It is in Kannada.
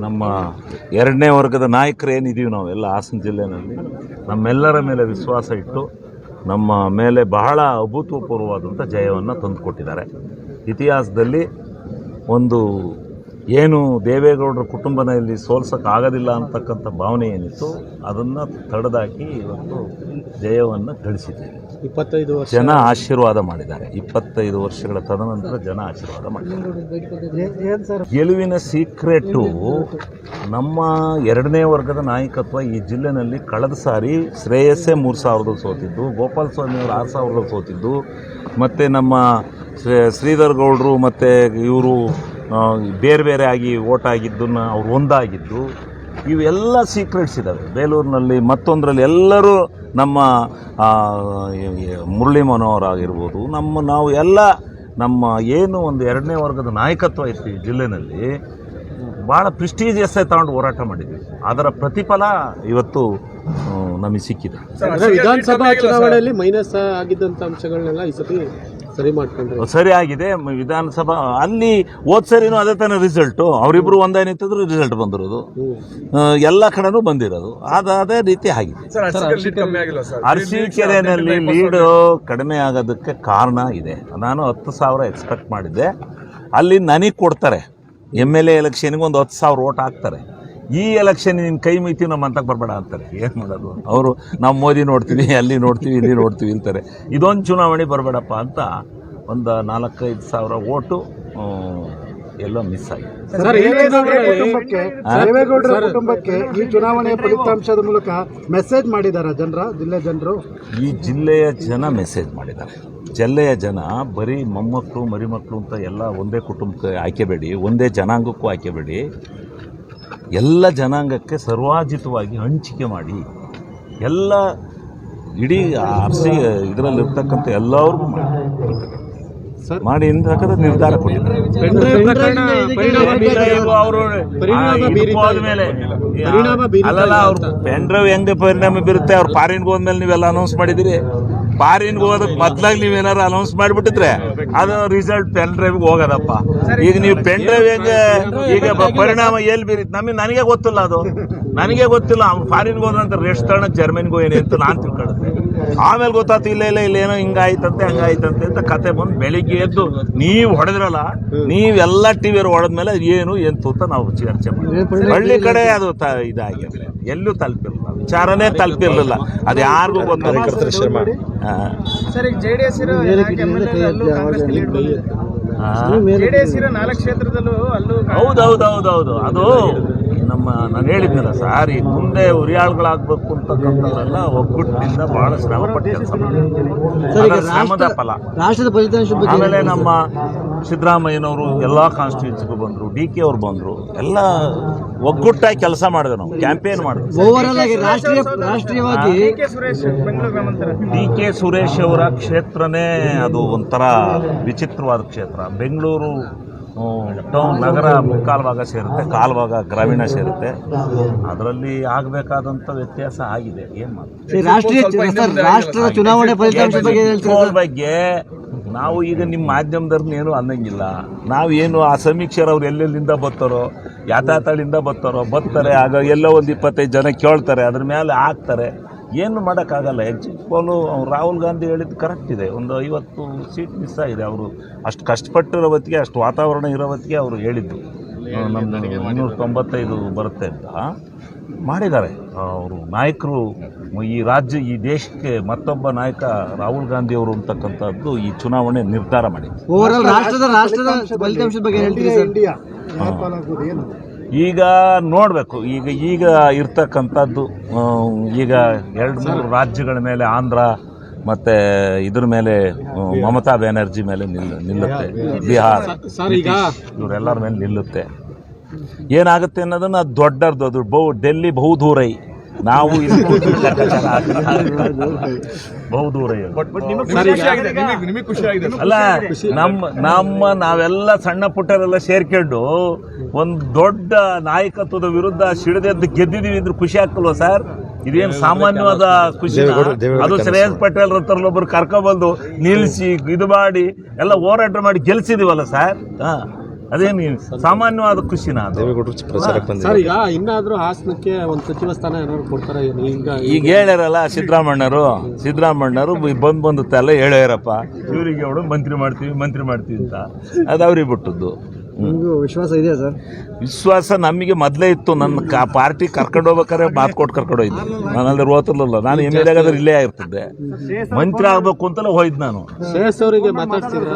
ನಮ್ಮ ಎರಡನೇ ವರ್ಗದ ನಾಯಕರು ಏನಿದ್ದೀವಿ ನಾವು, ಎಲ್ಲ ಹಾಸನ ಜಿಲ್ಲೆನಲ್ಲಿ. ನಮ್ಮೆಲ್ಲರ ಮೇಲೆ ವಿಶ್ವಾಸ ಇಟ್ಟು, ನಮ್ಮ ಮೇಲೆ ಬಹಳ ಅಭೂತಪೂರ್ವವಾದಂಥ ಜಯವನ್ನು ತಂದುಕೊಟ್ಟಿದ್ದಾರೆ. ಇತಿಹಾಸದಲ್ಲಿ ಒಂದು ಏನು ದೇವೇಗೌಡರ ಕುಟುಂಬನಲ್ಲಿ ಸೋಲ್ಸೋಕ್ಕಾಗೋದಿಲ್ಲ ಅಂತಕ್ಕಂಥ ಭಾವನೆ ಏನಿತ್ತು ಅದನ್ನು ತಡೆದಾಕಿ ಇವತ್ತು ಜಯವನ್ನು ಗಳಿಸಿದ್ದೇವೆ ಇಪ್ಪತ್ತೈದು ವರ್ಷ. ಜನ ಆಶೀರ್ವಾದ ಮಾಡಿದ್ದಾರೆ. ಇಪ್ಪತ್ತೈದು ವರ್ಷಗಳ ತದನಂತರ ಜನ ಆಶೀರ್ವಾದ ಮಾಡಿದ್ದಾರೆ. ಗೆಲುವಿನ ಸೀಕ್ರೆಟು ನಮ್ಮ ಎರಡನೇ ವರ್ಗದ ನಾಯಕತ್ವ ಈ ಜಿಲ್ಲೆನಲ್ಲಿ ಕಳೆದ ಸಾರಿ ಶ್ರೇಯಸ್ಸೇ ಮೂರು ಸಾವಿರದಲ್ಲಿ ಸೋತಿದ್ದು ಗೋಪಾಲ ಸ್ವಾಮಿ ಅವರು ಆರು ಸಾವಿರದಲ್ಲಿ ಸೋತಿದ್ದು ಮತ್ತು ನಮ್ಮ ಶ್ರೀ- ಶ್ರೀಧರ್ ಗೌಡರು ಮತ್ತು ಇವರು ಬೇರೆ ಬೇರೆ ಆಗಿ ಓಟ್ ಆಗಿದ್ದನ್ನು ಅವ್ರು ಒಂದಾಗಿದ್ದು, ಇವೆಲ್ಲ ಸೀಕ್ರೆಟ್ಸ್ ಇದ್ದಾವೆ ಬೇಲೂರಿನಲ್ಲಿ ಮತ್ತೊಂದರಲ್ಲಿ ಎಲ್ಲರೂ ನಮ್ಮ ಮುರಳಿ ಮನೋಹರ್ ಆಗಿರ್ಬೋದು, ನಮ್ಮ, ನಾವು ಎಲ್ಲ ನಮ್ಮ ಏನು ಒಂದು ಎರಡನೇ ವರ್ಗದ ನಾಯಕತ್ವ ಇತ್ತು ಈ ಜಿಲ್ಲೆಯಲ್ಲಿ ಭಾಳ ಪ್ರಿಸ್ಟೀಜಿಯಸ್ಸೇ ತಗೊಂಡು ಹೋರಾಟ ಮಾಡಿದ್ವಿ. ಅದರ ಪ್ರತಿಫಲ ಇವತ್ತು ನಮಗೆ ಸಿಕ್ಕಿದೆ ವಿಧಾನಸಭಾ ಚುನಾವಣೆಯಲ್ಲಿ ಮೈನಸ್ ಆಗಿದ್ದಂಥ ಅಂಶಗಳನ್ನೆಲ್ಲ ಈ ಸತಿ ಸರಿ ಮಾಡ್ಕೊಂಡ್ರು. ಸರಿ ಆಗಿದೆ. ವಿಧಾನಸಭಾ ಅಲ್ಲಿ ಹೋದ್ ಸರಿನೂ ಅದೇ ತಾನೇ ರಿಸಲ್ಟು ಅವರಿಬ್ರು ಒಂದೇ ನಿಂತಿದ್ರು ರಿಸಲ್ಟ್ ಬಂದಿರೋದು. ಎಲ್ಲ ಕಡೆನೂ ಬಂದಿರೋದು. ಅದು ಅದೇ ರೀತಿ ಆಗಿದೆ. ಅರಸೀಕೆರೆಯಲ್ಲಿ ಲೀಡು ಕಡಿಮೆ ಆಗೋದಕ್ಕೆ ಕಾರಣ ಇದೆ. ನಾನು ಹತ್ತು ಸಾವಿರ ಎಕ್ಸ್ಪೆಕ್ಟ್ ಮಾಡಿದ್ದೆ. ಅಲ್ಲಿ ನನಗೆ ಕೊಡ್ತಾರೆ. ಎಂ ಎಲ್ ಎ ಎಲೆಕ್ಷನ್ಗೆ ಒಂದು ಹತ್ತು ಸಾವಿರ ಓಟ್ ಹಾಕ್ತಾರೆ. ಈ ಎಲೆಕ್ಷನ್ ನಿನ್ನ ಕೈ ಮೈತಿ ನಮ್ಮ ಅಂತ ಬರಬೇಡ ಅಂತಾರೆ. ಏನು ಮಾಡೋದು? ಅವರು ನಾವು ಮೋದಿ ನೋಡ್ತೀವಿ ಅಲ್ಲಿ ನೋಡ್ತೀವಿ ಇಲ್ಲಿ ನೋಡ್ತೀವಿ ಅಂತಾರೆ. ಇದೊಂದು ಚುನಾವಣೆ ಬರಬೇಡಪ್ಪ ಅಂತ ಒಂದು ನಾಲ್ಕೈದು ಸಾವಿರ ಓಟು ಎಲ್ಲೋ ಮಿಸ್ ಆಗಿದೆ. ದೇವೇಗೌಡರ ಕುಟುಂಬಕ್ಕೆ ಈ ಚುನಾವಣೆಯ ಫಲಿತಾಂಶದ ಮೂಲಕ ಮೆಸೇಜ್ ಮಾಡಿದ್ದಾರೆ ಜನರ ಜಿಲ್ಲೆ ಜನರು? ಈ ಜಿಲ್ಲೆಯ ಜನ ಮೆಸೇಜ್ ಮಾಡಿದ್ದಾರೆ ಜಿಲ್ಲೆಯ ಜನ ಬರೀ ಮೊಮ್ಮಕ್ಕಳು ಮರಿಮಕ್ಕಳು ಅಂತ ಎಲ್ಲ ಒಂದೇ ಕುಟುಂಬಕ್ಕೆ ಆಯ್ಕೆಬೇಡಿ ಒಂದೇ ಜನಾಂಗಕ್ಕೂ ಆಯ್ಕೆಬೇಡಿ ಎಲ್ಲ ಜನಾಂಗಕ್ಕೆ ಸರ್ವಾಜಿತವಾಗಿ ಹಂಚಿಕೆ ಮಾಡಿ ಎಲ್ಲ ಇಡೀ ಆರ್ಸಿ ಇದರಲ್ಲಿರ್ತಕ್ಕಂಥ ಎಲ್ಲರಿಗೂ ಮಾಡಿ. ಸರ್ ಮಾಡಿ ಅಂತಕ್ಕಂಥ ನಿರ್ಧಾರ ಕೊಟ್ಟಿದ್ದಾರೆ. ಅವರು ಅಲ್ಲಲ್ಲ ಅವ್ರು ಪೆನ್ಡ್ರೈವ್ ಹೆಂಗೆ ಪರಿಣಾಮ ಬೀರುತ್ತೆ ಅವ್ರು ಫಾರಿನ್ಗೆ ಹೋದ್ಮೇಲೆ ನೀವೆಲ್ಲ ಅನೌನ್ಸ್ ಮಾಡಿದಿರಿ ಫಾರಿನ್ಗೆ ಹೋದಕ್ಕೆ ಮೊದ್ಲಾಗ ನೀವೇನಾರು ಅನೌನ್ಸ್ ಮಾಡ್ಬಿಟ್ಟಿದ್ರೆ ಅದು ರಿಸಲ್ಟ್ ಪೆನ್ ಡ್ರೈವ್ ಹೋಗೋದಪ್ಪ. ಈಗ ನೀವು ಪೆನ್ ಡ್ರೈವ್ ಹೆಂಗ ಈಗ ಪರಿಣಾಮ ಎಲ್ಲಿ ಬೀರಿತ್ತು ನಮಗೆ ನನಗೆ ಗೊತ್ತಿಲ್ಲ ಅದು. ನನಗೆ ಗೊತ್ತಿಲ್ಲ. ಅವ್ನು ಫಾರಿನ್ಗೆ ಹೋದಂತ ರೆಸ್ಟ್ ತರಣ ಜರ್ಮನಿಗೆ ಹೋಗಿ ಅಂತ ನಾನು ತಿಳ್ಕೊಳ್ಳುತ್ತೆ ಆಮೇಲೆ ಗೊತ್ತಾಯ್ತು ಇಲ್ಲ ಇಲ್ಲ ಇಲ್ಲೇನೋ ಹಿಂಗಾಯ್ತಂತೆ ಹಂಗಾಯ್ತಂತೆ ಅಂತ ಕತೆ ಬಂದು ಬೆಳಿಗ್ಗೆ ಎದ್ದು ನೀವು ಹೊಡೆದ್ರಲ್ಲ ನೀವೆಲ್ಲ ಟಿ ವಿ ಹೊಡೆದ್ಮೇಲೆ ಏನು ಎಂತು ಅಂತ ನಾವು ಚರ್ಚೆ ಮಾಡಿದ್ವಿ ಹಳ್ಳಿ ಕಡೆ ಅದು ತ ಇದಾಗಿರಲಿಲ್ಲ ಎಲ್ಲೂ ತಲುಪಿರಲಿಲ್ಲ. ವಿಚಾರನೇ ತಲುಪಿರಲಿಲ್ಲ. ಅದು ಯಾರಿಗೂ ಗೊತ್ತಿಲ್ಲ. ಸರ್ ಈಗ ಜೆ ಡಿ ಎಸ್ ಇರೋ. ಜೆ ಡಿ ಎಸ್ ಇರೋ ನಾಲ್ಕು ಕ್ಷೇತ್ರದಲ್ಲೂ ಅಲ್ಲೂ ಹೌದು ಹೌದು ಹೌದು ಹೌದು ಅದು ನಮ್ಮ ನಾನು ಹೇಳಿದ್ನಲ್ಲ ಸಾರಿ ಮುಂದೆ ಉರಿಯಾಳ್ಗಳಾಗಬೇಕು ಅಂತಕ್ಕಂಥದ್ದೆಲ್ಲ ಒಗ್ಗಟ್ಟಿನಿಂದ ಬಹಳ ಶ್ರಮಪಟ್ಟು ಕೆಲಸ. ಶ್ರಮದ ಫಲ. ರಾಷ್ಟ್ರದ ಫಲಿತಾಂಶ ಆಮೇಲೆ ನಮ್ಮ ಸಿದ್ದರಾಮಯ್ಯನವರು ಎಲ್ಲ ಕಾನ್ಸ್ಟಿಟ್ಯೂನ್ಸಿಗೂ ಬಂದರು ಡಿ ಕೆ ಅವ್ರು ಬಂದರು ಎಲ್ಲ ಒಗ್ಗಟ್ಟಾಗಿ ಕೆಲಸ ಮಾಡಿದೆ ನಾವು ಕ್ಯಾಂಪೇನ್ ರಾಷ್ಟ್ರೀಯವಾಗಿ ಡಿ ಕೆ ಸುರೇಶ್ ಬೆಂಗಳೂರು ಗ್ರಾಮಾಂತರ. ಡಿ ಕೆ ಸುರೇಶ್ ಅವರ ಕ್ಷೇತ್ರನೇ ಅದು ಒಂಥರ ವಿಚಿತ್ರವಾದ ಕ್ಷೇತ್ರ. ಬೆಂಗಳೂರು ಟೌನ್ ನಗರ ಮುಕ್ಕಾಲು ಭಾಗ ಸೇರುತ್ತೆ ಕಾಲು ಭಾಗ ಗ್ರಾಮೀಣ ಸೇರುತ್ತೆ. ಅದರಲ್ಲಿ ಆಗಬೇಕಾದಂಥ ವ್ಯತ್ಯಾಸ ಆಗಿದೆ ಏನು ರಾಷ್ಟ್ರದ ಚುನಾವಣೆ ಬಗ್ಗೆ ನಾವು ಈಗ ನಿಮ್ಮ ಮಾಧ್ಯಮದವ್ರನ್ನ ಏನು ಅನ್ನಂಗಿಲ್ಲ. ನಾವು ಏನು ಆ ಸಮೀಕ್ಷೆರವ್ರು ಎಲ್ಲೆಲ್ಲಿಂದ ಬರ್ತಾರೋ ಯಾತಾತಳಿಂದ ಬರ್ತಾರೋ ಬರ್ತಾರೆ ಆಗ ಎಲ್ಲೋ ಒಂದು ಇಪ್ಪತ್ತೈದು ಜನ ಕೇಳ್ತಾರೆ ಅದ್ರ ಮೇಲೆ ಹಾಕ್ತಾರೆ. ಏನು ಮಾಡೋಕ್ಕಾಗಲ್ಲ. ಎಕ್ಸಿಟ್ ಪೋಲು ರಾಹುಲ್ ಗಾಂಧಿ ಹೇಳಿದ್ದು ಕರೆಕ್ಟ್ ಇದೆ. ಒಂದು ಐವತ್ತು ಸೀಟ್ ಮಿಸ್ ಆಗಿದೆ. ಅವರು ಅಷ್ಟು ಕಷ್ಟಪಟ್ಟಿರೋ ಹೊತ್ತಿಗೆ ಅಷ್ಟು ವಾತಾವರಣ ಇರೋ ಹೊತ್ತಿಗೆ ಅವರು ಹೇಳಿದ್ದು. ನಮ್ಮ ಇನ್ನೂರ ತೊಂಬತ್ತೈದು ಬರುತ್ತೆ ಅಂತ ಮಾಡಿದ್ದಾರೆ. ಅವರು ನಾಯಕರು ಈ ರಾಜ್ಯ ಈ ದೇಶಕ್ಕೆ ಮತ್ತೊಬ್ಬ ನಾಯಕ ರಾಹುಲ್ ಗಾಂಧಿ ಅವರು ಅಂತಕ್ಕಂಥದ್ದು ಈ ಚುನಾವಣೆ ನಿರ್ಧಾರ ಮಾಡಿದೆ ಈಗ ನೋಡಬೇಕು. ಈಗ ಈಗ ಇರ್ತಕ್ಕಂಥದ್ದು ಈಗ ಎರಡು ಮೂರು ರಾಜ್ಯಗಳ ಮೇಲೆ ಆಂಧ್ರ ಮತ್ತು ಇದ್ರ ಮೇಲೆ ಮಮತಾ ಬ್ಯಾನರ್ಜಿ ಮೇಲೆ ನಿಲ್ ನಿಲ್ಲುತ್ತೆ. ಬಿಹಾರ್ ಇವರೆಲ್ಲರ ಮೇಲೆ ನಿಲ್ಲುತ್ತೆ. ಏನಾಗುತ್ತೆ ಅನ್ನೋದನ್ನ ದೊಡ್ಡದು ಅದು ಬಹು ಡೆಲ್ಲಿ ಬಹು ದೂರೈ. ನಾವು ಬಹುದೂರ. ಅಲ್ಲ ನಮ್ಮ ನಮ್ಮ ನಾವೆಲ್ಲ ಸಣ್ಣ ಪುಟ್ಟರೆಲ್ಲ ಸೇರ್ಕೊಂಡು ಒಂದು ದೊಡ್ಡ ನಾಯಕತ್ವದ ವಿರುದ್ಧ ಸಿಡಿದೆದ್ದು ಗೆದ್ದಿದೀವಿ ಅಂದ್ರೆ ಖುಷಿ ಆಗ್ತಲ್ವ ಸರ್? ಇದೇನು ಸಾಮಾನ್ಯವಾದ ಖುಷಿ ಅದು ಶ್ರೇಯಸ್ ಪಟೇಲ್ ಹತ್ರ ಒಬ್ಬರು ಕರ್ಕೊಬಂದು ನಿಲ್ಲಿಸಿ ಇದು ಮಾಡಿ ಎಲ್ಲ ಹೋರಾಟ ಮಾಡಿ ಗೆಲ್ಸಿದೀವಲ್ಲ ಸರ್? ಹಾ. ಅದೇನು ಸಾಮಾನ್ಯವಾದ ಖುಷಿನ ಅದು? ಸರ್ ಈಗ ಇನ್ನಾದ್ರೂ ಹಾಸನಕ್ಕೆ ಒಂದು ಸಚಿವ ಸ್ಥಾನ ಏನಾದ್ರು ಕೊಡ್ತಾರೆ ಈಗ ಈಗ ಹೇಳ್ಯಾರಲ್ಲ ಸಿದ್ದರಾಮಣ್ಣರು ಸಿದ್ದರಾಮಣ್ಣರು ಬಂದು ಬಂದು ತಲೆ ಹೇಳ್ಯಾರಪ್ಪ. ಇವರಿಗೆ ಅವಳು ಮಂತ್ರಿ ಮಾಡ್ತೀವಿ ಮಂತ್ರಿ ಮಾಡ್ತೀವಿ ಅಂತ. ಅದು ಅವ್ರಿಗೆ ಬಿಟ್ಟದ್ದು. ನಿಮಗೂ ವಿಶ್ವಾಸ ಇದೆಯಾ ಸರ್? ವಿಶ್ವಾಸ ನಮಗೆ ಮೊದಲೇ ಇತ್ತು. ನನ್ನ ಕಾ ಪಾರ್ಟಿ ಕರ್ಕೊಂಡು ಹೋಗ್ಬೇಕಾದ್ರೆ ಮಾತು ಕೊಟ್ಟು ಕರ್ಕೊಂಡು ಹೋಯ್ತು ನಾನು ಅಲ್ಲಿ ಓತಿರ್ಲಿಲ್ಲ ನಾನು ಎಂ ಎಲ್ ಎಗಾದ್ರೆ ಇಲ್ಲೇ ಆಗಿರ್ತಿದ್ದೆ. ಮಂತ್ರಿ ಆಗ್ಬೇಕು ಅಂತಲೇ ಹೋಯ್ತು ನಾನು. ಶ್ರೇಯಸ್ ಅವರಿಗೆ ಮಾತಾಡ್ತಿದ್ರ